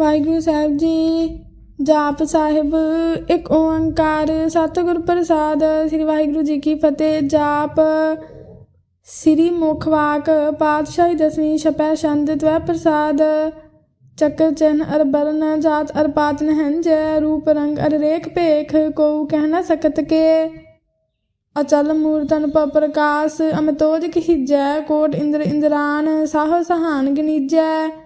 ਵਾਹਿਗੁਰੂ ਸਾਹਿਬ ਜੀ, ਜਾਪ ਸਾਹਿਬ, ਇੱਕ ਓੰਕਾਰ, ਸਤਿਗੁਰ ਪ੍ਰਸਾਦ, ਸ੍ਰੀ ਵਾਹਿਗੁਰੂ ਜੀ ਕੀ ਫਤਿਹ, ਜਾਪ। ਸ੍ਰੀ ਮੁਖਵਾਕ ਪਾਤਸ਼ਾਹੀ ਦਸਵੀਂ, ਛਪੈ ਛੰਦ, ਤਵੈ ਪ੍ਰਸਾਦ। ਚੱਕਰ ਚਨ ਅਰਬਰਨ ਜਾਤ ਅਰਪਾਤ ਪਾਤ ਨਹੰਜ ਰੂਪ ਰੰਗ ਅਰ ਰੇਖ ਭੇਖ ਕੋ ਕਹਿ ਨ ਸਕਤ ਕੇ। ਅਚਲ ਮੂਰਤਨ ਪ ਪ੍ਰਕਾਸ਼, ਅਮਤੋਜ ਖਿਜੈ ਕੋਟ ਇੰਦਰ ਇੰਦਰਾਨ, ਸਾਹ ਸਹਾਨ ਗਨੀਜੈ।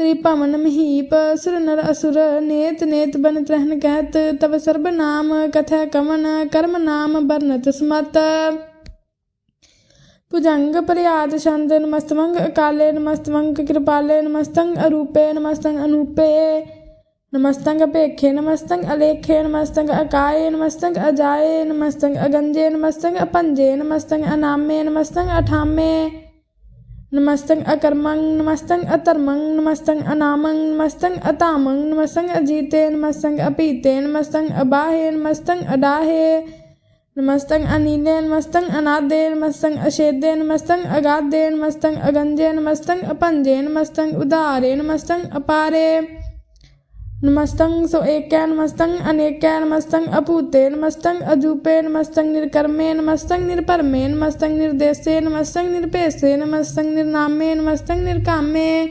ਤ੍ਰੀ ਭਵਨ ਮਹੀਪ, ਸੁਰ ਨਰ ਅਸੁਰ, ਨੇਤ ਨੇਤ ਬਨ ਤਰਹਨ ਕਹਿਤ ਤਵ ਸਰਬ ਨਾਮ ਕਥੈ ਕਵਨ, ਕਰਮ ਨਾਮ ਭੁਜੰਗ ਪ੍ਰਿਆਦ ਛੰਦ ਨਮਸਤਵੰਗ ਅਕਾਲੇ ਨਮਸਤਵੰਗ ਕਿਰਪਾਲੇ ਨਮਸਤੰ ਅਰੂਪੇ ਨਮਸਤੰ ਅਨੂਪੇ। ਨਮਸਤੰ ਅਪੇਖੇ ਨਮਸਤੰ ਅਲੇਖੇ ਨਮਸਤੰ ਅਕਾਏ ਨਮਸਤੰ ਅਜਾਏ ਨਮਸਤੰ ਅਗੰਜੇ ਨਮਸਤੰ ਅਪੰਜੇ ਨਮਸਤੰ ਅਨਾਮੇ ਨਮਸਤੰ ਅਠਾਮੇ। ਨਮਸਤੰ ਅਕਰਮੰ ਨਮਸਤੰ ਅਧਰਮੰ ਨਮਸਤੰ ਅਨਾਮੰ ਨਮਸਤੰ ਅਤਾਮੰ ਨਮਸਤੰ ਅਜੀਤੇ ਨਮਸਤੰ ਅਪੀਤੇ ਨਮਸਤੰ ਅਬਾਹੇ ਨਮਸਤੰ ਅਡਾਹੇ ਨਮਸਤੰ ਅਨੀਲੇ ਨਮਸਤੰ ਅਨਾਦੇ ਨਮਸਤੰ ਅਸ਼ੇਦੇ ਨਮਸਤੰ ਅਗਾਦੇ ਨਮਸਤੰ ਅਗੰਜੇ ਨਮਸਤੰ ਅਪੰਜੇ ਨਮਸਤੰ ਉਦਾਰੇ ਨਮਸਤੰ ਅਪਾਰੇ। ਨਮਸਤੰ ਸੋ ਏਕੈ ਨਮਸਤੰ ਅਨੇਕੈ ਨਮਸਤੰ ਅਪੂਤੇ ਨਮਸਤੰ ਅਜੂਪੇ ਨਮਸਤੰ ਨਿਰਕਰਮੇ ਨਮਸਤੰ ਨਿਰਪਰਮੇ ਨਮਸਤੰ ਨਿਰਦੇਸੇ ਨਮਸਤੰ ਨਿਰਭੇਸੇ ਨਮਸਤੰ ਨਿਰਨਾਮੇ ਨਮਸਤੰ ਨਿਰਕਾਮੇ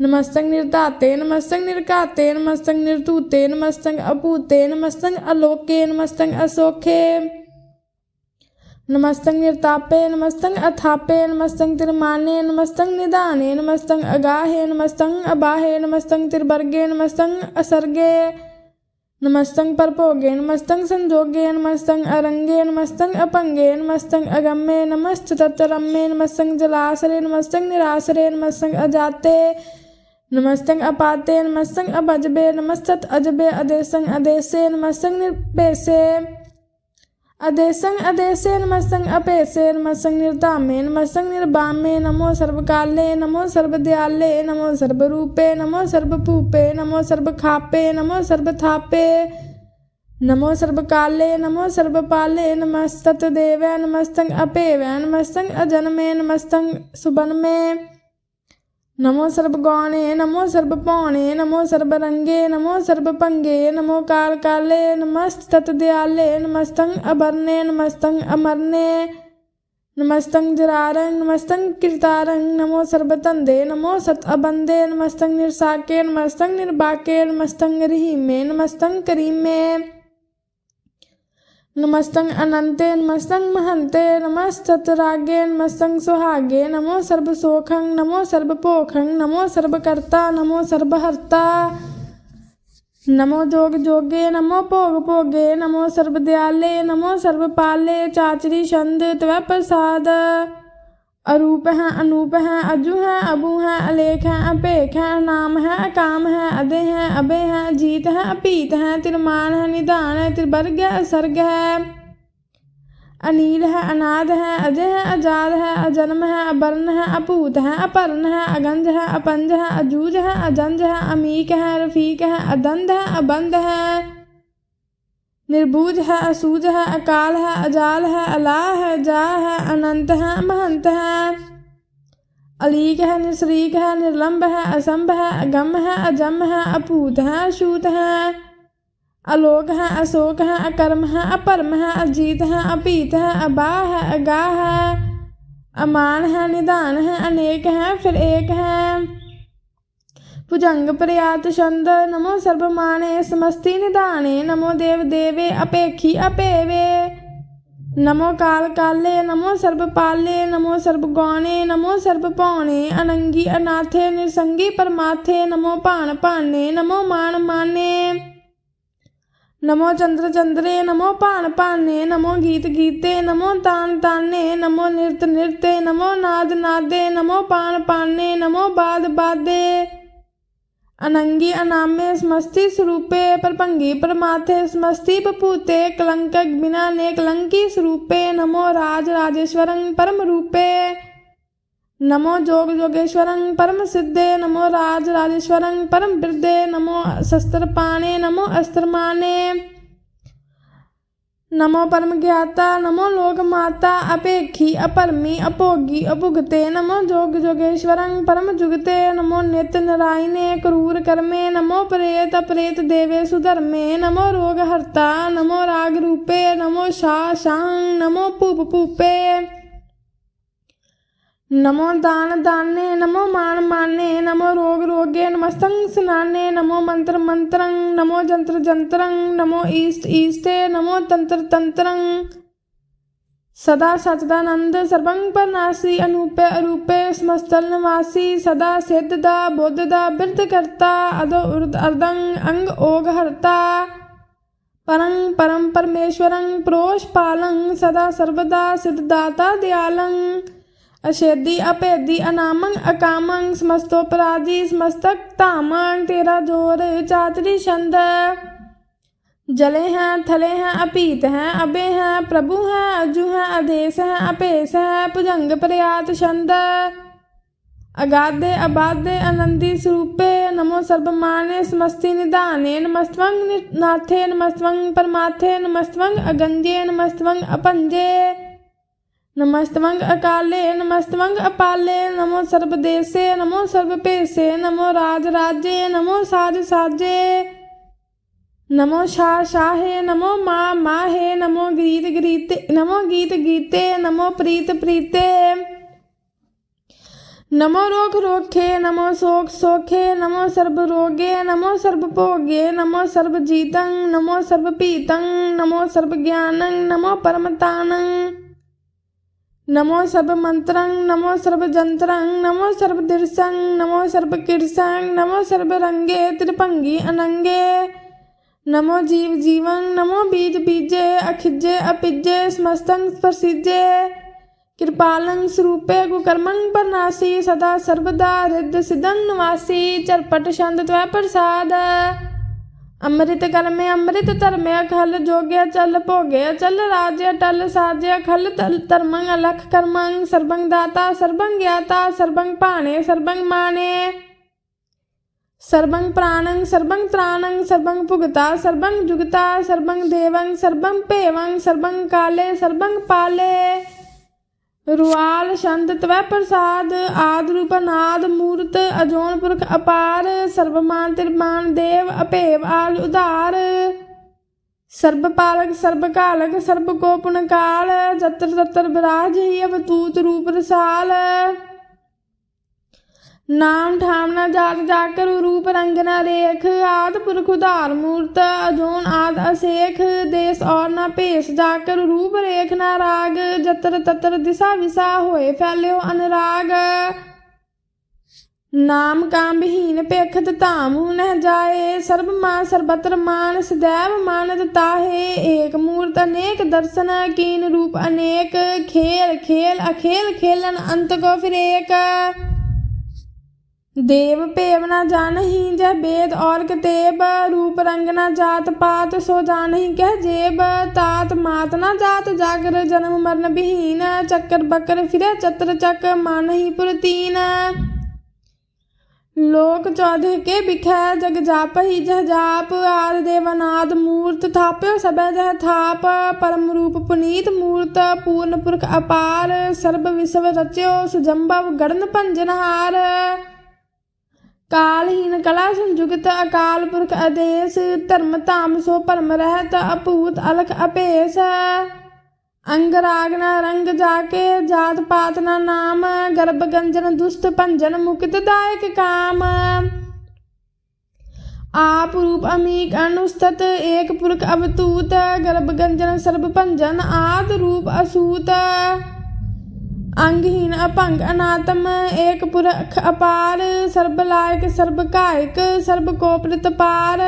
ਨਮਸਤੰ ਨਿਰਧਾਤੇ ਨਮਸਤੰ ਨਿਰਘਾਤੇ ਨਮਸਤੰ ਨਿਰਧੂਤੇ ਨਮਸਤੰ ਅਪੂਤੇ ਨਮਸਤੰ ਅਲੋਕੇ ਨਮਸਤੰ ਅਸੋਖੇ ਨਮਸਤੰ ਨਿਰਤਾਪੇ ਨਮਸਤੰ ਅਥਾਪੇ ਨਮਸਤੰ ਤਿਰਮਾਨੇ ਨਮਸਤੰ ਨਿਦਾਨੇ ਨਮਸਤੰ ਅਗਾਹੇ ਨਮਸਤੰ ਅਬਾਹੇ ਨਮਸਤੰ ਤਿਰਬਰਗੇ ਨਮਸਤੰ ਅਸਰਗੇ ਨਮਸਤੰ ਪਰਭੋਗੇ ਨਮਸਤੰ ਸੰਜੋਗੇ ਨਮਸਤੰ ਅਰੰਗੇ ਨਮਸਤੰ ਅਪੰਗੇ ਨਮਸਤੰ ਅਗੰਮੇ ਨਮਸਤ ਤਤਰੰਮੇ ਨਮਸਤੰ ਜਲਾਸਰੇ ਨਮਸਤੰ ਨਿਰਾਸਰੇ ਨਮਸਤੰ ਅਜਾਤੇ ਨਮਸਤੰ ਅਪਾਤੇ ਨਮਸਤੰ ਅਬਜਬੇ, ਨਮਸਤਤ ਅਜਬੇ ਅਦੇਸੰ ਅਦੇਸੇ ਨਮਸਤੰ ਨਿਰਪੇਸੇ ਅਦੇਸੰ ਅਦੇਸੇ ਨਮਸਤੰ ਅਪੇਸੇ ਨਮਸਤੰ ਨਿਰਧਾਮੇ ਨਮਸਤੰ ਨਿਰਬਾਮੇ ਨਮੋ ਸਰਬਕਾਲੇ ਨਮੋ ਸਰਬਦਿਆਲੇ ਨਮੋ ਸਰਬਰੂਪੇ ਨਮੋ ਸਰਬਭੂਪੇ ਨਮੋ ਸਰਬਖਾਪੇ ਨਮੋ ਸਰਬਥਾਪੇ ਨਮੋ ਸਰਬਕਾਲੇ ਨਮੋ ਸਰਬਪਾਲੇ ਨਮਸਤਤ ਦੇਵੈ ਨਮਸਤੰ ਅਪੇਵੈ ਨਮਸਤੰ ਅਜਨਮੇ ਨਮਸਤੰ ਸੁਬਨਮੇ ਨਮੋ ਸਰਬ ਗੌਣੇ ਨਮੋ ਸਰਬ ਭੌਣੇ ਨਮੋ ਸਰਬ ਰੰਗੇ, ਨਮੋ ਸਰਬ ਭੰਗੇ ਨਮੋ ਕਾਲ ਕਾਲੇ ਨਮਸਤ ਤਤ ਦਿਆਲੇ ਨਮਸਤੰ ਅਬਰਨੇ ਨਮਸਤੰ ਅਮਰਨੇ ਨਮਸਤੰ ਜਰਾਰੰ ਨਮਸਤੰ ਕਿਰਤਾਰੰ ਨਮੋ ਸਰਬ ਧੰਦੇ, ਨਮੋ ਸਤ ਅਬੰਦੇ ਨਮਸਤੰ ਨਿਰਸਾਕੇ ਨਮਸਤੰ ਨਿਰਬਾਕੇ ਨਮਸਤੰ ਰਹੀਮੇ ਨਮਸਤੰ ਕਰੀਮੇ ਨਮਸਤੰ ਅਨੰਤੇ ਨਮਸਤੰ ਮਹੰਤੇ ਨਮਸਤਤ ਰਾਗੇ ਨਮਸਤੰ ਸੁਹਾਗੇ ਨਮੋ ਸਰਬ ਸੋਖੰ ਨਮੋ ਸਰਬ ਭੋਖੰ ਨਮੋ ਸਰਬ ਕਰਤਾ ਨਮੋ ਸਰਬ ਹਰਤਾ ਨਮੋ ਜੋਗ ਜੋਗੇ ਨਮੋ ਭੋਗ ਭੋਗੇ ਨਮੋ ਸਰਬ ਦਿਆਲੇ ਨਮੋ ਸਰਬ ਪਾਲੇ ਚਾਚਰੀ ਛੰਦ ਤਵੈ ਪ੍ਰਸਾਦ ਅਰੂਪ ਹੈ ਅਨੂਪ ਹੈ ਅਜੂ ਹੈ ਅਬੂ ਹੈ ਅਲੇਖ ਹੈ ਅਭੇਖ ਹੈ ਨਾਮ ਹੈ ਅਕਾਮ ਹੈ ਅਦੇ ਹੈ ਅਬੇ ਹੈ ਜੀਤ ਹੈ ਅਪੀਤ ਹੈ ਤਿਰਮਾਨ ਹੈ ਨਿਧਾਨ ਹੈ ਤਿਰਬਰਗ ਹੈ ਅਸਰਗ ਹੈ ਅਨੀਲ ਹੈ ਅਨਾਦ ਹੈ ਅਜੇ ਹੈ ਅਜਾਦ ਹੈ ਅਜਨਮ ਹੈ ਅਬਰਨ ਹੈ ਅਭੂਤ ਹੈ ਅਪਰਨ ਹੈ ਅਗੰਜ ਹੈ ਅਪੰਜ ਹੈ ਅਜੂਜ ਹੈ ਅਜੰਜ ਹੈ ਅਮੀਕ ਹੈ ਰਫੀਕ ਹੈ ਅਦੰਦ ਹੈ ਅਬੰਦ ਹੈ ਨਿਰਬੂਜ ਹੈ, ਅਸੂਜ ਹੈ, ਅਕਾਲ ਹੈ, ਅਜਾਲ ਹੈ, ਅਲਾਹ ਹੈ ਜਾ ਹੈ, ਅਨੰਤ ਹੈ, ਮਹੰਤ ਹੈ। ਅਲੀਕ ਹੈ, ਨਿਸਰੀਕ ਹੈ ਨਿਰਲੰਭ ਹੈ, ਅਸੰਭ ਹੈ, ਅਗੰਮ ਹੈ, ਅਜਮ ਹੈ ਅਪੂਤ ਹੈ ਅਸ਼ੂਤ ਹੈ। ਅਲੋਕ ਹੈ, ਅਸੋਕ ਹੈ, ਅਕਰਮ ਹੈ, ਅਪਰਮ ਹੈ, ਅਜੀਤ ਹੈ ਅਪੀਤ ਹੈ, ਅਬਾਹ ਹੈ, ਅਗਾਹ ਹੈ। ਅਮਾਨ ਹੈ, ਨਿਧਾਨ ਹੈ, ਅਨੇਕ ਹੈ, ਫਿਰ ਏਕ ਹੈ। ਭੁਜੰਗ ਪ੍ਰਿਆਤ ਛੰਦ, ਨਮੋ ਸਰਬ ਮਾਣੇ ਸਮਸਤੀ ਨਿਧਾਨੇ ਨਮੋ ਦੇਵ ਦੇਵੇ ਅਪੇਖੀ ਅਪੇਵੇ। ਨਮੋ ਕਾਲ ਕਾਲੇ, ਨਮੋ ਸਰਬ ਪਾਲੇ, ਨਮੋ ਸਰਬ ਗੌਣੇ ਨਮੋ ਸਰਬ ਭੌਣੇ ਅਨੰਗੀ ਅਨਾਥੇ, ਨਿਰਸੰਗੀ ਪਰਮਾਥੇ, ਨਮੋ ਭਾਣ ਭਾਨੇ, ਨਮੋ ਮਾਨ ਮਾਨੇ। ਨਮੋ ਚੰਦਰ ਚੰਦਰੇ, ਨਮੋ ਭਾਨ ਭਾਨੇ, ਨਮੋ ਗੀਤ ਗੀਤੇ, ਨਮੋ ਤਾਨ ਤਾਨੇ, ਨਮੋ ਨਿਰਤ ਨਿਰਤੇ, ਨਮੋ ਨਾਦ ਨਾਦੇ, ਨਮੋ ਪਾਨ ਪਾਨੇ, ਨਮੋ ਬਾਦ ਬਾਦੇ। ਅਨੰਗੀ ਅਨਾਮੇ ਸਮਸਤੀ ਸਰੂਪੇ ਪਰਭੰਗੀ ਪਰਮਾਥੇ ਸਮਸਤੀ ਬਪੂਤੇ ਕਲੰਕਕ ਬਿਨਾ ਨੇ ਕਲੰਕੀ ਸਰੂਪੇ, ਨਮੋ ਰਾਜ ਰਾਜੇਸ਼ਵਰੰ ਪਰਮ ਰੂਪੇ। ਨਮੋ ਜੋਗ ਜੋਗੇਸ਼ਵਰੰ ਪਰਮ ਸਿੱਧੇ, ਨਮੋ ਰਾਜ ਰਾਜੇਸ਼ਵਰੰ ਪਰਮ ਬਿਰਦੇ, ਨਮੋ ਸ਼ਸਤਰ ਪਾਣੇ, ਨਮੋ ਅਸਤਰ ਮਾਨੇ ਨਮੋ ਪਰਮ ਗਿਆਤਾ, ਨਮੋ ਲੋਕ ਮਾਤਾ, ਅਪੇਖੀ, ਅਪਰਮੀ, ਅਭੋਗੀ, ਅਭੁਗਤੇ, ਨਮੋ ਜੋਗ ਜੋਗੇਸ਼ਵਰੰ, ਪਰਮ ਜੁਗਤੇ, ਨਮੋ ਨਿਤ ਨਰਾਇਨੇ ਕਰੂਰ ਕਰਮੇ, ਨਮੋ ਪ੍ਰੇਤ, ਅਪ੍ਰੇਤ ਦੇਵੇ ਸੁਧਰਮੇ, ਨਮੋ ਰੋਗ ਹਰਤਾ, ਨਮੋ ਰਾਗ ਰੂਪੇ, ਨਮੋ ਸ਼ਾ ਸ਼ਾਂ ਨਮੋ ਭੂਪ ਭੂਪੇ ਨਮੋ ਦਾਨ ਦਾਨੇ, ਨਮੋ ਮਾਨ ਮਾਨੇ, ਨਮੋ ਰੋਗ ਰੋਗੇ ਨਮਸਤੰ ਸਨਾਨੇ, ਨਮੋ ਮੰਤਰ ਮੰਤਰੰ, ਨਮੋ ਜੰਤਰ ਜੰਤਰੰ, ਨਮੋ ਈਸਟ ਈਸਤੇ ਨਮੋ ਤੰਤਰ ਤੰਤਰੰ। ਸਦਾ ਸਚਦਾਨੰਦ ਸਰਬੰ ਪਰਨਾਸੀ ਅਨੂਪੇ ਅਰੂਪੇ, ਸਮਸਤਲ ਨਿਵਾਸੀ, ਸਦਾ ਸਿੱਧ ਦਾ, ਬੁੱਧ ਦਾ, ਬਿਰਧ ਕਰਤਾ, ਅਦੋ ਉਰਦ ਅਰਦੰ ਅੰਗ ਓਗ ਹਰਤਾ। ਪਰੰ ਪਰਮ ਪਰਮੇਸ਼ਵਰੰ ਪ੍ਰੋਸ਼ ਪਾਲੰ ਸਦਾ ਸਰਬਦਾ ਸਿੱਧਦਾਤਾ ਦਿਆਲੰ ਅਸ਼ੇਦੀ ਅਭੇਦੀ ਅਨਾਮੰ ਅਕਾਮੰ ਸਮਸਤੋਪਰਾਧੀ ਸਮਸਤਕ ਧਾਮੰ ਤੇਰਾ ਜੋਰ ਚਾਤਰੀ ਛੰਦ जले हैं थले हैं अपीत हैं अबे हैं प्रभु हैं अजु हैं आदेश हैं अपेश हैं भुजंग प्रयात छंद अगाधे अबाधे आनंदी स्वरूपे नमो सर्वमाने समस्ति निधाने नमस्तवंग नि- नाथे नमस्तवंग परमाथे नमस्तवंग अगंजे नमस्तवंग अपंजे ਨਮਸਤਵੰਗ ਅਕਾਲੇ ਨਮਸਤਵੰਗ ਅਪਾਲੇ, ਨਮੋ ਸਰਬ ਦੇਸੇ, ਨਮੋ ਸਰਬ ਭੇਸੇ, ਨਮੋ ਰਾਜ ਰਾਜੇ, ਨਮੋ ਸਾਜ ਸਾਜੇ। ਨਮੋ ਸ਼ਾ ਸ਼ਾਹੇ, ਨਮੋ ਮਾ ਮਾਹੇ, ਨਮੋ ਗੀਤ ਗੀਤੇ ਨਮੋ ਗੀਤ ਗੀਤੇ, ਨਮੋ ਪ੍ਰੀਤ ਪ੍ਰੀਤੇ। ਨਮੋ ਰੋਗ ਰੋਖੇ, ਨਮੋ ਸੋਖ ਸੋਖੇ, ਨਮੋ ਸਰਬ ਰੋਗੇ, ਨਮੋ ਸਰਬ ਭੋਗੇ, ਨਮੋ ਸਰਬ ਜੀਤੰ, ਨਮੋ ਸਰਬ ਪੀਤੰ ਨਮੋ ਸਰਬ ਗਿਆਨੰ, ਨਮੋ ਪਰਮਤਾਨੰ नमो सर्व मंत्रं नमो सर्व जंत्रं नमो सर्व दीर्सं नमो सर्व कीर्सं नमो सर्व रंगे त्रिपंगी अनंगे नमो जीव जीवं नमो बीज बीजे अखिजे अपिजे समस्तं स्पर्शिजे कृपालं स्वरूपे गुकर्मं परनासी सदा सर्वदा हृदय सिदं निवासी चरपट छंद त्वय प्रसाद ਅੰਮ੍ਰਿਤ ਕਰਮੇ, ਅੰਮ੍ਰਿਤ ਧਰਮੇ ਅਖਲ ਜੋਗਿਆ, ਚਲ ਭੋਗਿਆ, ਚਲ ਰਾਜਿਆ, ਟਲ ਸਾਜਿਆ, ਖਲ ਤਲ ਧਰਮੰ, ਅਲਖ ਕਰਮੰ, ਸਰਬੰ ਦਾਤਾ, ਸਰਬੰ ਗਿਆਤਾ, ਸਰਬੰ ਭਾਣੇ, ਸਰਬੰ ਮਾਣੇ। ਸਰਬੰ ਪ੍ਰਾਣੰ, ਸਰਬੰ ਤ੍ਰਾਣੰ, ਸਰਬੰ ਭੁਗਤਾ, ਸਰਬੰ ਜੁਗਤਾ, ਸਰਬੰ ਦੇਵੰ, ਸਰਬੰ ਭੇਵੰ, ਸਰਬੰ ਕਾਲੇ, ਸਰਬੰ ਪਾਲੇ। ਰੁਆਲ ਸ਼ੰਦ ਤਵੈ ਪ੍ਰਸਾਦ, ਆਦ ਰੂਪ ਅਨਾਦ, ਮੂਰਤ ਅਜੋਨ ਪੁਰਖ ਅਪਾਰ ਸਰਬਮਾਨ ਤਿਰਮਾਨ ਦੇਵ ਅਭੇਵ ਆਲ ਉਧਾਰ। ਸਰਬ ਪਾਲਕ, ਸਰਬ ਕਾਲਕ ਸਰਬ ਕੋਪਨ ਕਾਲ ਜਤਰ ਤਤਰ ਬਿਰਾਜ ਹੀ ਅਵਤੂਤ ਰੂਪ ਰਸਾਲ। ਨਾਮ ਠਾਮ ਨਾ ਜਾਤ ਜਾਕਰ ਰੂਪ ਰੰਗ ਨਾ ਰੇਖ ਆਦ ਪੁਰਖ ਉਧਾਰ ਮੂਰਤ ਅਜੋਨ ਆਦ ਅਸੇਖ, ਦੇਸ ਔਰ ਨਾ ਭੇਸ ਜਾਕਰ ਰੂਪ ਰੇਖ ਨਾ ਰਾਗ, ਜਤਰ ਤਤਰ ਦਿਸ਼ਾ ਵਿਸਾ ਹੋਏ ਫੈਲਿਓ ਅਨਰਾਗ। ਨਾਮ ਕਾਮ ਵਿਹੀਨ ਪੇਖਤ ਧਾਮੂ ਨਹਿ ਜਾਏ, ਸਰਬ ਮਾਨ ਸਰਬਤਰ ਮਾਨ, ਸਦੈਵ ਮਾਨਤ ਤਾਹੇ। ਏਕ ਮੂਰਤ ਅਨੇਕ ਦਰਸ਼ਨ ਕੀਨ ਰੂਪ ਅਨੇਕ, ਖੇਲ ਖੇਲ ਅਖੇਲ ਖੇਲਨ ਅੰਤ ਕੋ ਫਿਰੇਕ। ਏਕ ਦੇਵ ਭੇਵ ਨਾ ਜਾਣਹੀ ਜਹ ਬੇਦ ਔਰ ਕਤੇਬ ਰੂਪ ਰੰਗ ਨਾ ਜਾਤ ਪਾਤ ਸੋ ਜਾਣਹੀ ਕਹਿ ਜੇਬ ਤਾਤ ਮਾਤ ਨਾ ਜਾਤ ਜਾਗਰ ਜਨਮ ਮਰਨ ਬਿਹੀਨ ਚੱਕਰ ਬਕਰ ਫਿਰੇ ਚਤਰ ਚੱਕ ਮਾਨਹੀ ਪੁਰਤੀਨ ਲੋਕ ਚੌਧੇ ਕੇ ਬਿਖੈ ਜਗ ਜਾਪਹੀ ਜਹ ਜਾਪ ਆਦ ਦੇਵਨਾਦ ਮੂਰਤ ਥਾਪਿਓ ਸਭੈ ਜਹ ਥਾਪ ਪਰਮ ਰੂਪ ਪੁਨੀਤ ਮੂਰਤ ਪੂਰਨ ਪੁਰਖ ਅਪਾਰ ਸਰਬ ਵਿਸਵ ਰਚਿਓ ਸੁਜੰਭਵ ਗੜਨ ਭੰਜਨਹਾਰ ਕਾਲਹੀਨ ਕਲਾ ਸੰਜੁਗਤ ਅਕਾਲ ਪੁਰਖ ਅਦੇਸ਼ ਧਰਮ ਧਾਮ ਸੋ ਭਰਮ ਰਹਿਤ ਅਪੂਤ ਅਲਖ ਅਪੇਸ ਅੰਗ ਰਾਗ ਨਾ ਰੰਗ ਜਾ ਕੇ ਜਾਤ ਪਾਤ ਨਾ ਨਾਮ, ਗਰਭ ਗੰਜਨ ਦੁਸ਼ਟ ਭੰਜਨ ਮੁਕਤ ਦਾਇਕ ਕਾਮ। ਆਪ ਰੂਪ ਅਮੀਕ ਅਨੁਸਤਤ ਏਕ ਪੁਰਖ ਅਵਤੂਤ, ਗਰਭ ਗੰਜਨ ਸਰਬ ਭੰਜਨ ਆਦ ਰੂਪ ਅਸੂਤ। ਅੰਗਹੀਨ ਅਭੰਗ ਅਨਾਤਮ, ਏਕ ਪੁਰਖ ਅਪਾਰ, ਸਰਬ ਲਾਇਕ, ਸਰਬ ਕਾਇਕ ਸਰਬ ਕੋਪਰਿਤ ਪਾਰ।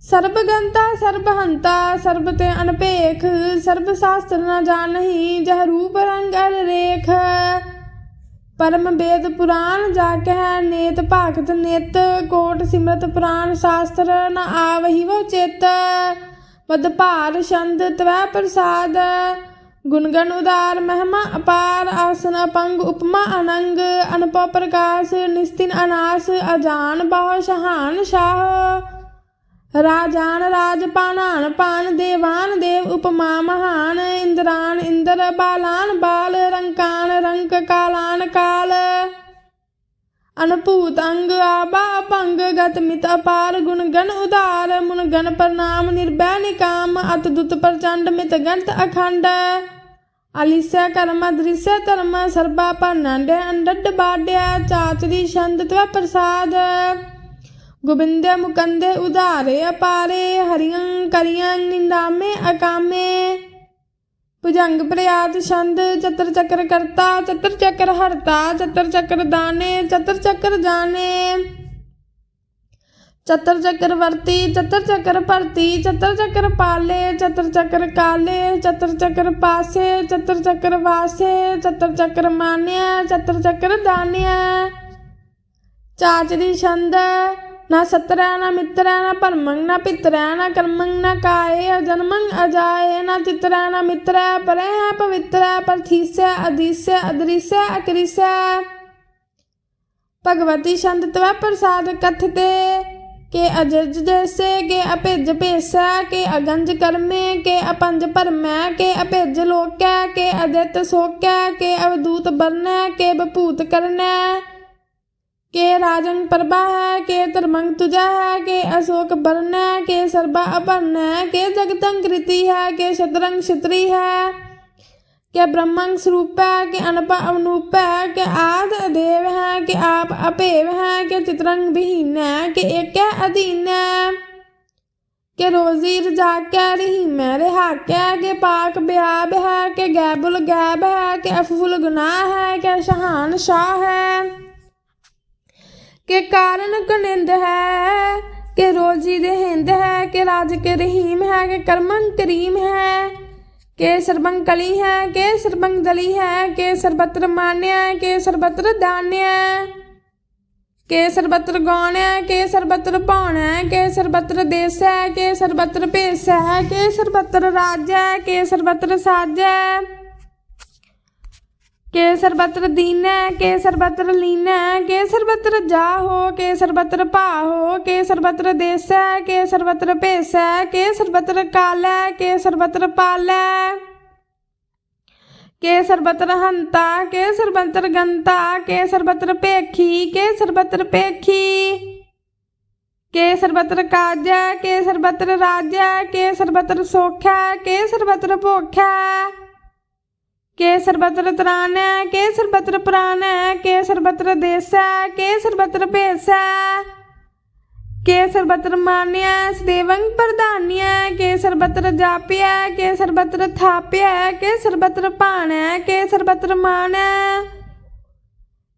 ਸਰਬ ਗੰਤਾ, ਸਰਬ ਹੰਤਾ, ਸਰਬ ਤੇ ਅਨਪੇਖ, ਸਰਬ ਸ਼ਾਸਤਰ ਨ ਜਾਣਹੀ, ਜਹ ਰੂਪ ਰੰਗ ਅਰ ਰੇਖ। ਪਰਮ ਵੇਦ ਪੁਰਾਨ ਜਾ ਕਹਿ, ਨੇਤ ਭਾਗਤ ਨਿਤ, ਕੋਟ ਸਿਮਰਤ ਪੁਰਾਨ ਸ਼ਾਸਤਰ ਨ ਆਵਹੀ ਵੋ ਚਿਤ। ਬਦ ਭਾਰ ਛੰਦ ਤਵੈ ਪ੍ਰਸਾਦ। ਗੁਣਗਣ ਉਦਾਰ, ਮਹਿਮਾ ਅਪਾਰ, ਆਸਨ ਅਪੰਗ ਉਪਮਾ ਅਨੰਗ ਅਨਪਉ ਪ੍ਰਕਾਸ਼, ਨਿਸਤਿਨ ਅਨਾਸ, ਅਜਾਨ ਬਹੁ ਸ਼ਹਾਨ ਸ਼ਾਹ। ਰਾਜਾਨ ਰਾਜ ਪਾਨ ਦੇਵਾਨ, ਦੇਵ ਉਪਮਾ ਮਹਾਨ, ਇੰਦਰਾਨ ਇੰਦਰ ਬਾਲਾਨ, ਬਾਲ ਰੰਕਾਨ, ਰੰਕ ਕਾਲਾਨ ਕਾਲ। ਅਨਭੂਤ ਅੰਗ ਆਬਾ ਭੰਗ, ਗਤ ਮਿਤ ਅਪਾਰ ਗੁਣ ਗਣ ਉਧਾਰ ਮੁਨ ਗਣ ਪ੍ਰਨਾਮ ਨਿਰਭੈ ਨਿਕਾਮ ਅਤ ਦੁਤ ਪ੍ਰਚੰਡ ਮਿਤ ਗੰਤ ਅਖੰਡ। ਅਲਿਸੈ ਕਰਮਾ ਦ੍ਰਿਸੈ ਧਰਮ, ਸਰਬਾ ਭਰਨੰਡ, ਅੰਡਡ ਬਾਡਿਆ, ਚਾਚਰੀ ਛੰਦ ਤਵ ਪ੍ਰਸਾਦ। ਗੋਬਿੰਦੇ ਮੁਕੰਦੇ ਉਧਾਰੇ ਅਪਾਰੇ, ਹਰੀਆਂ ਕਰੀਆਂ ਨਿੰਦਾਮੇ ਅਕਾਮੇ। ਭੁਜੰਗ ਪ੍ਰਿਆਤ ਛੰਦ, ਚਤਰ ਚੱਕਰ ਕਰਤਾ, ਚਤਰ ਚੱਕਰ ਹਰਤਾ, ਚਤਰ ਚੱਕਰ ਦਾਨੇ, ਚਤਰ ਚੱਕਰ ਜਾਣੇ। ਚਤਰ ਚੱਕਰ ਚਤਰ ਚੱਕਰ ਭਰਤੀ, ਚਤਰ ਚੱਕਰ ਪਾਲੇ, ਚਤਰ ਚੱਕਰ ਕਾਲੇ, ਚਤਰ ਚੱਕਰ ਪਾਸੇ, ਚਤਰ ਚੱਕਰ ਵਾਸੇ, ਚਤਰ ਚੱਕਰ ਮਾਨਿਆ, ਚਤਰ ਚੱਕਰ ਦਾਨਿਆ। ਚਾਚ ਛੰਦ, ਨਾ ਸਤਰੈ, ਨਾ ਮਿੱਤਰੈ, ਨਾ ਭਰਮੰ ਨਾ ਪਿਤਰੈ, ਨਾ ਕਰਮੰ ਨਾ ਕਾਏ ਅਜਨਮੰ ਅਜਾਏ, ਨਾ ਤਿਤਰੈ, ਨਾ ਮਿੱਤਰੈ, ਪਰੇ ਹੈ ਪਵਿੱਤਰੈ ਪਰਥੀਸੈ ਅਦੀਸੈ ਅਦਰੀਸੈ ਅਕਰੀਸੈ ਭਗਵਤੀ ਛੰਦ ਤਵੈ ਪ੍ਰਸਾਦ ਕਥਤੇ ਕੇ ਅਜਜ ਜੈਸੇ ਕੇ ਅਭਿਜ ਭੇਸੈ ਕੇ ਅਗੰਜ ਕਰਮੇ ਕੇ ਅਪੰਜ ਭਰਮੈ ਕੇ ਅਭਿਜ ਲੋਕੈ ਕੇ ਅਦਿਤ ਸੋਕੈ ਕੇ ਅਵਦੂਤ ਬਰਨੈ ਕੇ ਬਪੂਤ ਕਰਨੈ। ਕੇ ਰਾਜਨ ਪ੍ਰਭਾ ਹੈ, ਕੇ ਧਰਮੰ ਤੁਜਾ ਹੈ, ਕੇ ਅਸ਼ੋਕ ਬਰਨ ਹੈ ਕੇ ਸਰਬਾ ਅਪਨ ਹੈ ਕੇ ਜਗਤੰ ਕ੍ਰਿਤੀ ਹੈ, ਕੇ ਸ਼ਤਰੰਗ ਛਤਰੀ ਹੈ। ਕੇ ਬ੍ਰਹਮੰ ਸਰੂਪ ਹੈ ਕੇ ਅਨਪ ਅਨੂਪ ਹੈ ਕੇ ਆਦ ਅਦੇਵ ਹੈ ਕੇ ਆਪ ਅਭੇਵ ਹੈ ਕੇ ਚਿਤਰੰਗ ਵਿਹੀਨ ਹੈ ਕੇ ਏਕ ਹੈ ਅਧੀਨ ਹੈ ਕੇ ਰੋਜ਼ੀ ਰਜਾ ਕੇ ਰਹੀ ਮੈਂ ਰਹਾ ਕੇ ਕੇ ਪਾਕ ਬਿਆਬ ਹੈ ਕੇ ਗੈਬੁਲ ਗੈਬ ਹੈ ਕੇ ਅਫੁਲ ਗੁਨਾਹ ਹੈ ਕੇ ਸ਼ਹਾਨ ਸ਼ਾਹ ਹੈ ਕਿ ਕਾਰਨ ਕਨਿੰਦ ਹੈ ਕਿ ਰੋਜੀ ਦੇ ਹਿੰਦ ਹੈ ਕਿ ਰਾਜ ਕੇ ਰਹੀਮ ਹੈ ਕਿ ਕਰਮੰ ਕਰੀਮ ਹੈ ਕਿ ਸਰਬੰ ਕਲੀ ਹੈ ਕਿ ਸਰਬੰ ਦਲੀ ਹੈ ਕਿ ਸਰਬਤਰ ਮਾਨਿਆ ਹੈ ਕਿ ਸਰਬਤਰ ਦਾਨਿਆ। ਹੈ ਕਿ ਸਰਬਤਰ ਗੌਣ ਹੈ ਕਿ ਸਰਬਤਰ ਭੌਣ ਹੈ ਕਿ ਸਰਬਤਰ ਦੇਸ ਹੈ ਕਿ ਸਰਬਤਰ ਭੇਸ ਹੈ ਕਿ ਸਰਬਤਰ ਰਾਜ ਹੈ ਕਿ ਸਰਬਤਰ ਸਾਜ ਹੈ ਕੇ ਸਰਬਤਰ ਦੀਨੈ ਕੇ ਸਰਬਤਰ ਲੀਨੈ ਕੇ ਸਰਬਤਰ ਜਾਹੋ ਕੇ ਸਰਬਤਰ ਭਾਹੋ ਕੇ ਸਰਬਤਰ ਦੇਸੈ ਕੇ ਸਰਬਤਰ ਭੇਸੈ ਕੇ ਸਰਬਤਰ ਕਾਲੈ ਕੇ ਸਰਬਤਰ ਪਾਲੈ ਕੇ ਸਰਬਤਰ ਹੰਤਾ ਕੇ ਸਰਬਤਰ ਗੰਤਾ ਕੇ ਸਰਬਤਰ ਭੇਖੀ ਕੇ ਸਰਬਤਰ ਭੇਖੀ ਕੇ ਸਰਬਤਰ ਕਾਜੈ ਕੇ ਸਰਬਤਰ ਰਾਜੈ ਕੇ ਸਰਬਤਰ ਸੋਖੈ ਕੇ ਸਰਬਤਰ ਭੋਖੈ ਕੇ ਸਰਬਤਰ ਤਰਾਨੈ ਕੇ ਸਰਬਤਰ ਪ੍ਰਾਨੈ ਕੇ ਸਰਬਤਰ ਦੇਸੈ ਕੇ ਸਰਬਤਰ ਭੇਸੈ ਕੇ ਸਰਬਤਰ ਮਾਨਿਆ ਸਦੇਵੰ ਪ੍ਰਧਾਨਿਆ ਕੇ ਸਰਬਤਰ ਜਾਪਿਆ ਕੇ ਸਰਬਤਰ ਥਾਪਿਆ ਕੇ ਸਰਬਤਰ ਭਾਣੈ ਕੇ ਸਰਬਤਰ ਮਾਨੈ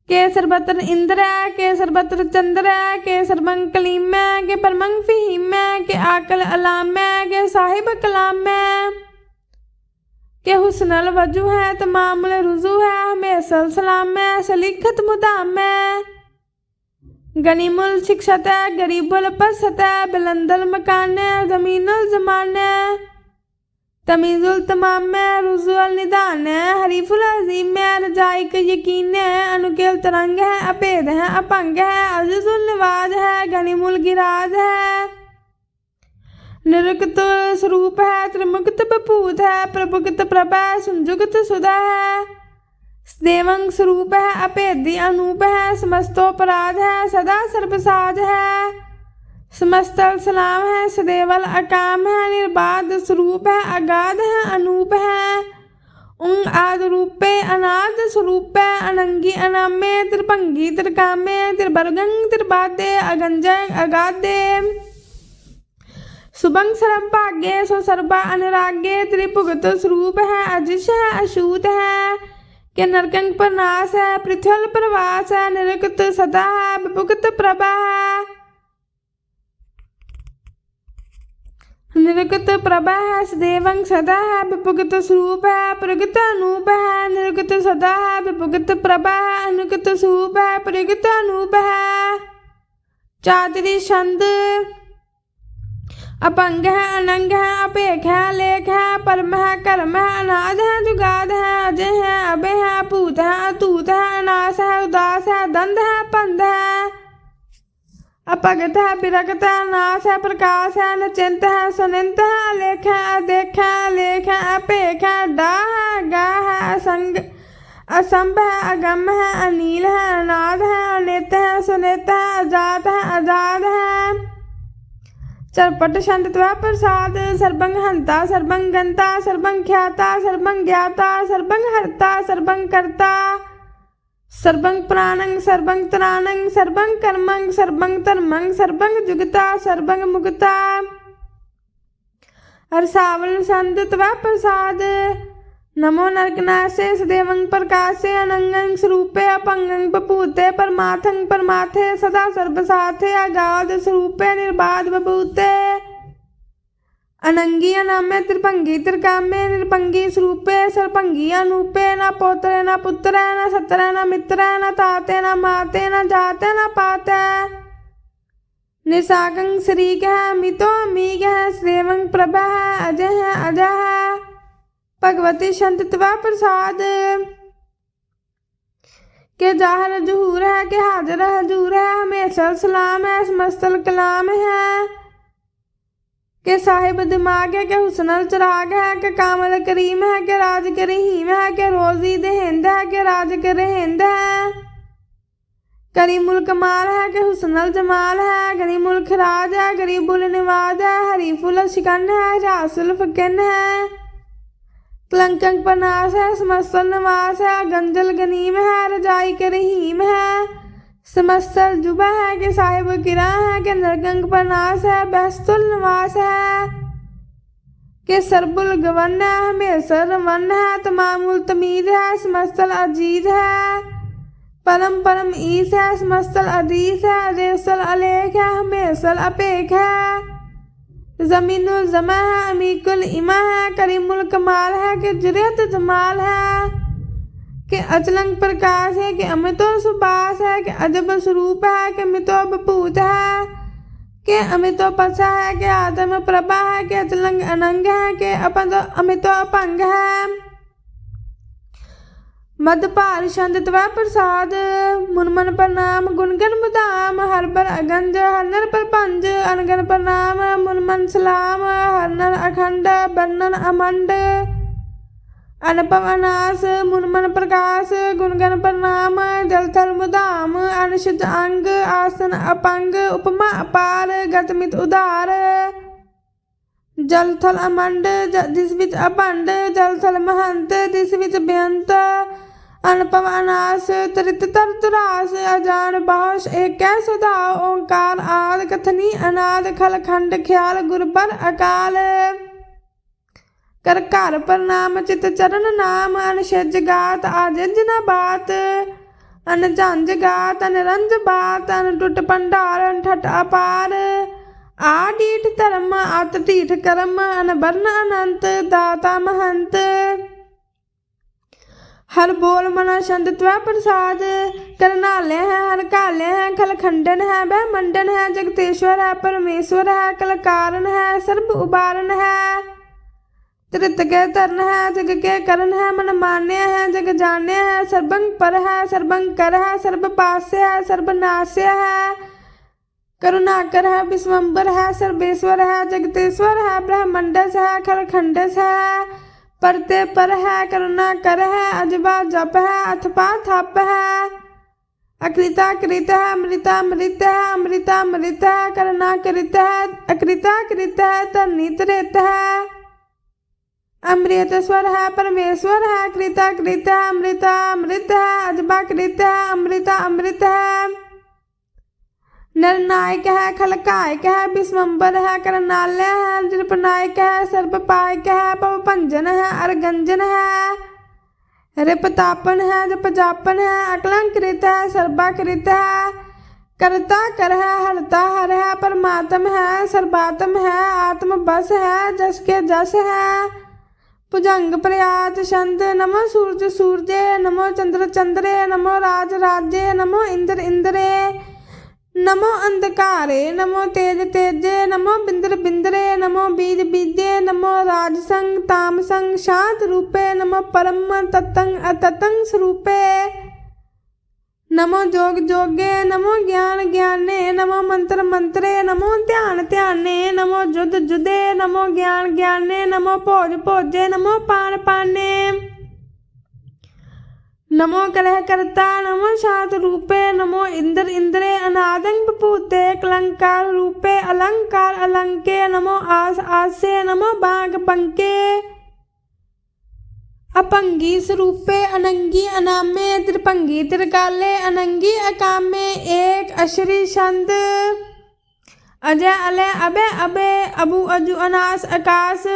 ਕੇ ਸਰਬਤਰ ਇੰਦਰੈ ਕੇ ਸਰਬਤਰ ਚੰਦਰੈ ਕੇ ਸਰਬੰ ਕਲੀਮੈ ਕੇ ਪਰਮੰ ਫਹੀਮੈ ਕੇ ਆਕਲ ਅਲਾਮੈ ਕੇ ਸਾਹਿਬ ਕਲਾਮੈ ਕਿ ਹੁਸਨਲ ਵਜੂ ਹੈ ਤਮਾਮਲ ਰੁਜ਼ੂ ਹੈ ਹਮੇਸਲ ਸਲਾਮ ਹੈ, ਸਲਿਖਤ ਮੁਦਾਮ ਹੈ। ਗਨੀਮੁਲ ਸਿਕਸ਼ਤ ਹੈ ਗਰੀਬੁਲ ਪਸਤ ਹੈ ਬਲੰਦਲ ਮਕਾਨ ਹੈ ਜ਼ਮੀਨੁਲ ਜ਼ਮਾਨ ਹੈ। ਤਮੀਜ਼ੁਲ ਤਮਾਮ ਹੈ ਰੁਜ਼ੁਲ ਨਿਦਾਨ ਹੈ ਹਰੀਫੁਲ ਅਜ਼ੀਮ ਹੈ, ਰਜਾਇਕ ਯਕੀਨ ਹੈ, ਅਨੁਕਿਲ ਤਰੰਗ ਹੈ, ਅਭੇਦ ਹੈ ਅਪੰਗ ਹੈ ਅਜ਼ੀਜ਼ੁਲ ਨਿਵਾਜ ਹੈ ਗਨੀਮੁਲ ਗਿਰਾਜ ਹੈ ਨਿਰਗਤ ਸਰੂਪ ਹੈ ਤ੍ਰਿਮੁਕਤ ਬਪੂਤ ਹੈ ਪ੍ਰਭੁਗਤ ਪ੍ਰਭ ਹੈ ਸੰਜੁਗਤ ਸੁਦਾ ਹੈ ਦੇਵੰ ਸਰੂਪ ਹੈ ਅਭੇਦੀ ਅਨੂਪ ਹੈ ਸਮਸਤੋ ਪਰਾਧ ਹੈ ਸਦਾ ਸਰਬਸਾਜ ਹੈ ਸਮਸਤਲ ਸਲਾਮ ਹੈ ਸਦੇਵਲ ਅਕਾਮ ਹੈ ਨਿਰਬਾਧ ਸਰੂਪ ਹੈ ਅਗਾਧ ਹੈ ਅਨੂਪ ਹੈ ਉੰ ਆਦ ਰੂਪੇ ਅਨਾਦ ਸਰੂਪੇ ਅਨੰਗੀ ਅਨਾਮੇ ਤ੍ਰਿਭੰਗੀ ਤ੍ਰਿਕਾਮੇ ਤ੍ਰਿਬਰਗੰ ਤ੍ਰਿਬਾਦੇ ਅਗੰਜੈ ਅਗਾਦੇ ਸੁਬੰਗ ਸਰਬ ਭਾਗੇ ਸੋ ਸਰਬਾ ਅਨਰਾਗੇ ਤ੍ਰਿਭੁਗਤ ਸਰੂਪ ਹੈ ਅਜਿਸ਼ ਹੈ ਅਸ਼ੂਤ ਹੈ ਕਿ ਨਰਕੰਗ ਪਰਨਾਸ ਹੈ ਪ੍ਰਿਥਵਲ ਪ੍ਰਵਾਸ ਹੈ ਨਿਰਗਤ ਸਦਾ ਹੈ ਬਭੁਗਤ ਪ੍ਰਭਾ ਹੈ ਨਿਰਗਤ ਪ੍ਰਭਾ ਹੈ ਸਦੇਵੰ ਸਦਾ ਹੈ ਬਭੁਗਤ ਸਰੂਪ ਹੈ ਪ੍ਰਗਟ ਅਨੂਪ ਹੈ ਨਿਰਗਤ ਸਦਾ ਹੈ ਬਭੁਗਤ ਪ੍ਰਭਾ ਹੈ ਅਨੁਗਤ ਸਰੂਪ ਹੈ ਪ੍ਰਗਟ ਅਨੂਪ ਹੈ ਚਾਦਰੀ ਛੰਦ ਅਪੰਗ ਹੈ ਅਨੰਗ ਹੈ ਅਪੇਖ ਹੈ ਲੇਖ ਹੈ ਪਰਮ ਹੈ ਕਰਮ ਹੈ ਅਨਾਦ ਹੈ ਜੁਗਾਦ ਹੈ ਅਜੇ ਹੈ ਅਬੇ ਹੈ ਭੂਤ ਹੈ ਅਤੂਤ ਹੈ ਅਨਾਸ ਹੈ ਉਦਾਸ ਹੈ ਦੰਦ ਹੈ ਪੰਧ ਹੈ ਅਪਗਤ ਹੈ ਬਿਰਗਤ ਹੈ ਨਾਸ ਹੈ ਪ੍ਰਕਾਸ਼ ਹੈ ਨਚਿੰਤ ਹੈ ਸੁਨਿੰਤ ਹੈ ਅਲੇਖ ਹੈ ਅਦੇਖ ਹੈ ਅਲੇਖ ਹੈ ਅਪੇਖ ਹੈ ਡਾ ਹੈ ਗਾ ਹੈ ਅਸੰਗ ਅਸੰਭ ਹੈ ਅਗੰਮ ਹੈ ਅਨੀਲ ਹੈ ਅਨਾਦ ਹੈ ਅਨਿਤ ਹੈ ਸੁਨਿਤ ਹੈ ਅਜਾਤ ਹੈ ਆਜ਼ਾਦ ਹੈ ਚਰਪਟ ਛੰਦ ਤਵੈ ਪ੍ਰਸਾਦ, ਸਰਬੰਗ ਹੰਤਾ, ਸਰਬੰਗ ਗੰਤਾ, ਸਰਬੰਗ ਖਿਆਤਾ, ਸਰਬੰਗ ਗਿਆਤਾ, ਸਰਬੰਗ ਹਰਤਾ, ਸਰਬੰਗ ਕਰਤਾ। ਸਰਬੰਗ ਪ੍ਰਾਣੰ ਸਰਬੰਗ ਤਰਾਣੰ ਸਰਬੰਗ ਕਰਮੰ ਸਰਬੰਗ ਧਰਮੰ ਸਰਬੰਗ ਜੁਗਤਾ, ਸਰਬੰਗ ਮੁਗਤਾ ਅਰਸਾਵਲ ਸੰਤ ਤਵੈ ਪ੍ਰਸਾਦ ਨਮੋ ਨਰਕਨਾਸੇ ਸਦੇਵੰ ਪ੍ਰਕਾਸੇ ਅਨੰਗੰ ਸਰੂਪੇ ਅਪੰਗੰ ਪਪੂਤੇ ਪਰਮਾਥੰ ਪਰਮਾਥੇ ਸਦਾ ਸਰਬ ਸਾਥੇ ਅਗਾਧ ਸਰੂਪੇ ਨਿਰਬਾਧ ਬਬੂਤੇ ਅਨੰਗੀ ਅਨਾਮੇ ਤ੍ਰਿਭੰਗੀ ਤ੍ਰਿਕਾਮੇ ਨਿਰਭੰਗੀ ਸਰੂਪੇ ਸਰਭੰਗੀ ਅਨੂਪੇ ਨਾ ਪੋਤਰੇ ਨਾ ਪੁੱਤਰੈ ਨਾ ਸਤਰੈ ਨਾ ਮਿੱਤਰੈ ਨਾ ਤਾਤੇ ਨਾ ਮਾਤੇ ਨਾ ਜਾਤੇ ਨਾ ਪਾਤੈ ਨਿਸਾਗੰ ਸ੍ਰੀ ਹੈ ਮਿਤੋ ਅਮੀਗ ਹੈ ਸੇਵੰ ਭਗਵਤੀ ਸ਼ੰਤਤਵਾ ਪ੍ਰਸਾਦ। ਕੇ ਜ਼ਾਹਰ ਜਹੂਰ ਹੈ, ਕਿ ਹਾਜ਼ਰ ਹਜੂਰ ਹੈ, ਹਮੇਸ਼ਾ ਸਲਾਮ ਹੈ, ਸਮਸਤਲ ਕਲਾਮ ਹੈ। ਕਿ ਸਾਹਿਬ ਦਿਮਾਗ ਹੈ, ਕਿ ਹੁਸਨਲ ਚਰਾਗ ਹੈ, ਕਿ ਕਾਮਲ ਕਰੀਮ ਹੈ, ਕਿ ਰਾਜ ਕਰੀਮ ਹੈ, ਕਿ ਰੋਜ਼ੀ ਦੇ ਹਿੰਦ ਹੈ, ਕਿ ਰਾਜ ਕਰਹਿੰਦ ਹੈ। ਕਰੀਮੁਲ ਕਮਾਲ ਹੈ, ਕਿ ਹੁਸਨਲ ਜਮਾਲ ਹੈ ਗਰੀਮੁਲ ਖਰਾਜ ਹੈ ਗਰੀਬੁਲ ਨਿਵਾਜ ਹੈ ਹਰੀਫੁਲ ਸ਼ਿਕਨ ਹੈ ਰਾਸੁਲ ਫਕਨ ਹੈ। ਕਲੰਕੰ ਪਨਾਸ ਹੈ ਸਮਸਲ ਨਵਾਸ ਹੈ ਗੰਜਲ ਗਨੀਮ ਹੈ ਰਜਾਈ ਕੇ ਰਹੀਮ ਹੈ ਸਮਸਲ ਜੁਬਾ ਹੈ ਕਿ ਸਾਹਿਬ ਕਿਰਾ ਹੈ ਕਿ ਨਰਗੰਗ ਪਨਾਸ ਹੈ ਬਹਿਸਤੁਲ ਨਵਾਸ ਹੈ ਕਿ ਸਰਬੁਲ ਗਵਨ ਹੈ ਹਮੇਸ਼ਾ ਰਵਨ ਹੈ ਤਮਾਮੁਲ ਤਮੀਜ਼ ਹੈ ਸਮਸਲ ਅਜੀਜ਼ ਹੈ ਪਰਮ ਪਰਮ ਈਸ ਹੈ ਸਮਸਲ ਅਦੀਸ ਹੈ ਅਦੇਸਲ ਅਲੇਖ ਹੈ ਹਮੇਸ਼ਲ ਅਪੇਖ ਹੈ ਜ਼ਮੀਨੁਲ ਜ਼ਮਾ ਹੈ ਅਮੀਕੁਲ ਇਮਾ ਹੈ ਕਰੀਮੁਲ ਕਮਾਲ ਹੈ ਕਿ ਜੁਰਿयत ਜਮਾਲ ਹੈ ਕਿ ਅਚਲੰਗ ਪ੍ਰਕਾਸ਼ ਹੈ ਕਿ ਅਮਿਤੋ ਸੁਬਾਸ ਹੈ ਕਿ ਅਜਬ ਸਰੂਪ ਹੈ ਕਿ ਮਿਤੋ ਬਪੂਤ ਹੈ ਕਿ ਅਮਿਤੋ ਪਸਾ ਹੈ ਕਿ ਆਦਮ ਪ੍ਰਭਾ ਹੈ ਕਿ ਅਚਲੰਗ ਅਨੰਗ ਹੈ ਕਿ ਅਪੰਦ ਅਮਿਤੋ ਅਪੰਗ ਹੈ ਮਦ ਭਾਰ ਛੰਦ ਤਵਾ ਪ੍ਰਸਾਦ, ਮੁਨਮਨ ਪ੍ਰਣਾਮ, ਗੁਣਗਨ ਮੁਦਾਮ ਹਰ ਬਰ ਅਗੰਜ ਹਰਨਰ ਪਰਪੰਜ, ਅਨਗਨ ਪ੍ਰਨਾਮ ਮੁਨਮਨ ਸਲਾਮ, ਹਰਨਰ ਅਖੰਡ ਬਰਨਨ ਅਮੰਡ ਅਨਪਮ ਅਨਾਸ, ਮੁਨਮਨ ਪ੍ਰਕਾਸ਼, ਗੁਣਗਨ ਪ੍ਰਣਾਮ ਜਲਥਲ ਮੁਦਾਮ ਅਨਸ਼ਿਤ ਅੰਗ, ਆਸਨ ਅਪੰਗ, ਉਪਮਾ ਅਪਾਰ ਗਤਮਿਤ ਉਧਾਰ ਜਲਥਲ ਅਮੰਡ ਜਿਸ ਵਿੱਚ ਅਭੰਡ ਜਲਥਲ ਮਹੰਤ, ਜਿਸ ਵਿੱਚ ਬੇਅੰਤ ਅਨਪਮ ਅਨਾਸ, ਤ੍ਰਿਤ ਤਰ ਤੁਰਾਸ ਅਜਾਨ ਬਾਸ਼, ਏਕੈ ਸੁਧਾ ਓੰਕਾਰ ਆਦ ਕਥਨੀ, ਅਨਾਦ ਖਲ ਖੰਡ ਖਿਆਲ ਗੁਰਬਰ ਅਕਾਲ। ਕਰ ਘਰ ਪ੍ਰਨਾਮ ਚਿਤ ਚਰਨ ਨਾਮ ਅਨਸ਼ਜ ਗਾਤ, ਆਜਜ ਨ ਬਾਤ। ਅਨ ਗਾਤ ਅਨਰੰਜ ਬਾਤ, ਅਨ ਟੁੱਟ ਭੰਡਾਰ, ਅਨ ਠਟ ਅਪਾਰ। ਆ ਡੀਠ ਧਰਮ, ਅਤ ਢੀਠ ਕਰਮ ਅਨਬਰਨ ਅਨੰਤ, ਦਾਤਾ ਮਹੰਤ। ਹਰ ਬੋਲ ਮਨਾ ਛੰਦ ਤਵੈ ਪ੍ਰਸਾਦ। ਕਰਨਾਲੇ ਹੈ, ਹਰ ਕਾਲੇ ਹੈ, ਖਲ ਖੰਡਨ ਹੈ, ਬਹਿ ਮੰਡਨ ਹੈ, ਜਗਤੇਸ਼ਵਰ ਹੈ, ਪਰਮੇਸ਼ਵਰ ਹੈ, ਕਲ ਕਾਰਨ ਹੈ, ਸਰਬ ਉਬਾਰਨ ਹੈ। ਤ੍ਰਿਤ ਕੇ ਤਰਨ ਹੈ, ਜਗ ਕੇ ਕਰਨ ਹੈ, ਮਨ ਮਾਨਿਆ ਹੈ, ਜਗ ਜਾਣਿਆ ਹੈ ਸਰਬੰਗ ਪਰ ਹੈ ਸਰਬੰਗ ਕਰ ਹੈ, ਸਰਬ ਪਾਸੇ ਹੈ, ਸਰਬ ਨਾਸਿਆ ਹੈ। ਕਰੁਣਾਕਰ ਹੈ ਵਿਸਵੰਬਰ ਹੈ, ਸਰਬੇਸ਼ਵਰ ਹੈ, ਜਗਤੇਸ਼ਵਰ ਹੈ, ਬ੍ਰਹਮੰਡਸ ਹੈ ਖਲਖੰਡਸ ਹੈ ਪਰਤੇ ਪਰ ਹੈ ਕਰੁਣਾ ਕਰ ਹੈ ਅਜਬਾ ਜਪ ਹੈ ਅਥਪਾ ਥਪ ਹੈ ਅਕ੍ਰਿਤਾ ਕ੍ਰਿਤ ਹੈ ਅਮ੍ਰਿਤਾ ਅਮ੍ਰਿਤ ਹੈ ਅਮ੍ਰਿਤਾ ਅਮ੍ਰਿਤ ਹੈ ਕਰੁਣਾ ਕ੍ਰਿਤ ਹੈ ਅਕ੍ਰਿਤਾ ਕ੍ਰਿਤ ਹੈ ਧਰਨੀ ਤ੍ਰਿਤ ਹੈ ਅੰਮ੍ਰਿਤ ਸਵਰ ਹੈ ਪਰਮੇਸ਼ਵਰ ਹੈ ਕ੍ਰਿਤਾ ਕ੍ਰਿਤ ਹੈ ਅਮ੍ਰਿਤਾ ਅਮ੍ਰਿਤ ਹੈ ਅਜਬਾ ਕ੍ਰਿਤ ਹੈ ਅਮ੍ਰਿਤਾ ਅੰਮ੍ਰਿਤ ਹੈ ਨਿਰਨਾਇਕ ਹੈ ਖਲਕਾਇਕ ਹੈ ਬਿਸਵੰਬਰ ਹੈ ਕਰਨਾਲਯ ਹੈ ਨਿਰਪਨਾਇਕ ਹੈ ਸਰਬ ਪਾਇਕ ਹੈ ਭਵ ਭੰਜਨ ਹੈ ਅਰਗੰਜਨ ਹੈ ਰਿਪਤਾਪਨ ਹੈ ਜਪ ਜਾਪਨ ਹੈ ਅਕਲੰਕ੍ਰਿਤ ਹੈ ਸਰਬਾ ਕ੍ਰਿਤ ਹੈ ਕਰਤਾ ਕਰ ਹੈ ਹਰਤਾ ਹਰ ਹੈ ਪਰਮਾਤਮ ਹੈ ਸਰਬਾਤਮ ਹੈ ਆਤਮ ਬਸ ਹੈ ਜਸ ਕੇ ਜਸ ਹੈ ਭੁਜੰਗ ਪ੍ਰਿਆਤ ਛੰਦ ਨਮੋ ਸੂਰਜ ਸੂਰਜੇ ਨਮੋ ਚੰਦਰ ਚੰਦਰੇ ਨਮੋ ਰਾਜ ਰਾਜੇ ਨਮੋ ਇੰਦਰ ਇੰਦਰੇ ਨਮੋ ਅੰਧਕਾਰੇ, ਨਮੋ ਤੇਜ ਤੇਜੇ, ਨਮੋ ਬਿੰਦਰ ਬਿੰਦਰੇ, ਨਮੋ ਬੀਜ ਬੀਜੇ, ਨਮੋ ਰਾਜ ਸੰਗ, ਤਾਮ ਸੰਗ ਸ਼ਾਂਤ ਰੂਪੇ, ਨਮੋ ਪਰਮ ਤਤੰ ਅਤਤੰ ਸਰੂਪੇ। ਨਮੋ ਜੋਗ ਜੋਗੇ, ਨਮੋ ਗਿਆਨ ਗਿਆਨੇ, ਨਮੋ ਮੰਤਰ ਮੰਤਰੇ, ਨਮੋ ਧਿਆਨ ਧਿਆਨੇ, ਨਮੋ ਜੁਦ ਜੁਦੇ, ਨਮੋ ਗਿਆਨ ਗਿਆਨੇ ਨਮੋ ਭੋਜ ਭੋਜੇ ਨਮੋ ਪਾਨ ਪਾਨੇ ਨਮੋ ਕਲਹ ਕਰਤਾ ਨਮੋ ਸ਼ਾਂਤ ਰੂਪੇ ਨਮੋ ਇੰਦਰ ਇੰਦਰੇ ਅਨਾਦੰ ਬਪੂਤੇ ਕਲੰਕਾਰ ਰੂਪੇ ਅਲੰਕਾਰ ਅਲੰਕੇ ਨਮੋ ਆਸ ਆਸੇ ਨਮੋ ਬਾਗ ਬੰਕੇ ਅਪੰਗੀ ਸਰੂਪੇ ਅਨੰਗੀ ਅਨਾਮੇ ਤ੍ਰਿਪੰਗੀ ਤ੍ਰਿਕਾਲੇ ਅਨੰਗੀ ਅਕਾਮੇ ਏਕ ਅਸ਼ਰੀ ਛੰਦ ਅਜੈ ਅਲੇ ਅਬੇ ਅਬੇ ਅਬੂ ਅਜੂ ਅਨਾਸ ਆਕਾਸ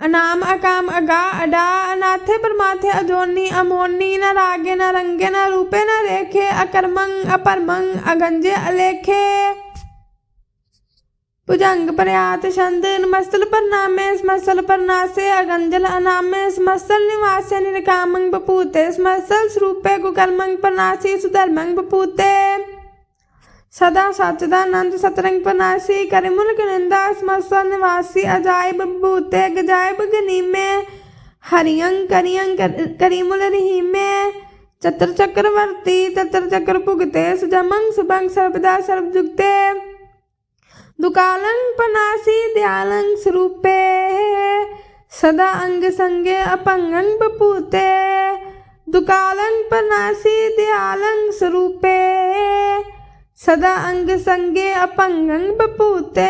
ਅਗੰਧ ਅਪੰਦ ਅਲਖ ਅਪਾਖ ਅਕਾਲ ਦਿਆਲ ਅਲੇਖ ਅਪੇਖ ਅਨਾਮ ਅਕਾਮ ਅਗਾ ਅਡਾ ਅਨਾਥੇ ਪਰਮਾਥੇ ਅਜੋਨੀ ਅਮੋਨੀ ਨ ਰਾਗੇ ਨ ਰੰਗੇ ਨ ਰੂਪੇ ਨ ਰੇਖੇ ਅਕਰਮੰ ਅਪਰਮੰ ਅਗੰਜੇ ਅਲੇਖੇ। ਭੁਜੰਗ ਪ੍ਰਿਆਤ ਛੰਦ ਨਮਸਤਲ ਪਰਨਾਮੇ ਸਮਸਲ ਪਰਨਾਸੇ ਅਗੰਜਲ ਅਨਾਮੇ ਸਮਸਲ ਨਿਵਾਸੇ ਨਿਰਕਾਮੰ ਬਪੂਤੇ ਸਮਸਲ ਸਰੂਪੇ ਕੁਕਰਮੰ ਪਰਨਾਸੀ ਸੁਧਰਮੰ ਬਪੂਤੇ। ਸਦਾ ਸੱਚ ਦਾ ਆਨੰਦ ਸਤਰੰਗ ਪਨਾਸੀ, ਕਰਿ ਮੁਲਕ ਨਿੰਦਾ ਸਮਸਲ ਨਿਵਾਸੀ, ਅਜਾਇਬ ਬੂਤੇ ਗਜਾਇਬ ਗਨੀਮੇ। ਹਰੀਅੰ ਕਰੀਅੰ ਕਰੀਮੁਲ ਰਹੀਮੇ। ਚਤਰ ਚੱਕਰਵਰਤੀ ਤਤਰ ਚੱਕਰ ਭੁਗਤੇ, ਸੁਜਮੰ ਸੁਭੰਗ ਸਰਬਦਾ ਸਰਬ ਜੁਗਤੇ। ਦੁਕਾਲੰ ਪਨਾਸੀ, ਦਿਆਲੰ ਸਰੂਪੇ। ਸਦਾ ਅੰਗ ਸੰਗੇ ਅਪੰਗੰ ਬਪੂਤੇ। ਦੁਕਾਲੰ ਪਨਾਸੀ, ਦਿਆਲੰ ਸਰੂਪੇ। ਸਦਾ ਅੰਗ ਸੰਗੇ ਅਪੰਗੰ ਬਪੂਤੇ।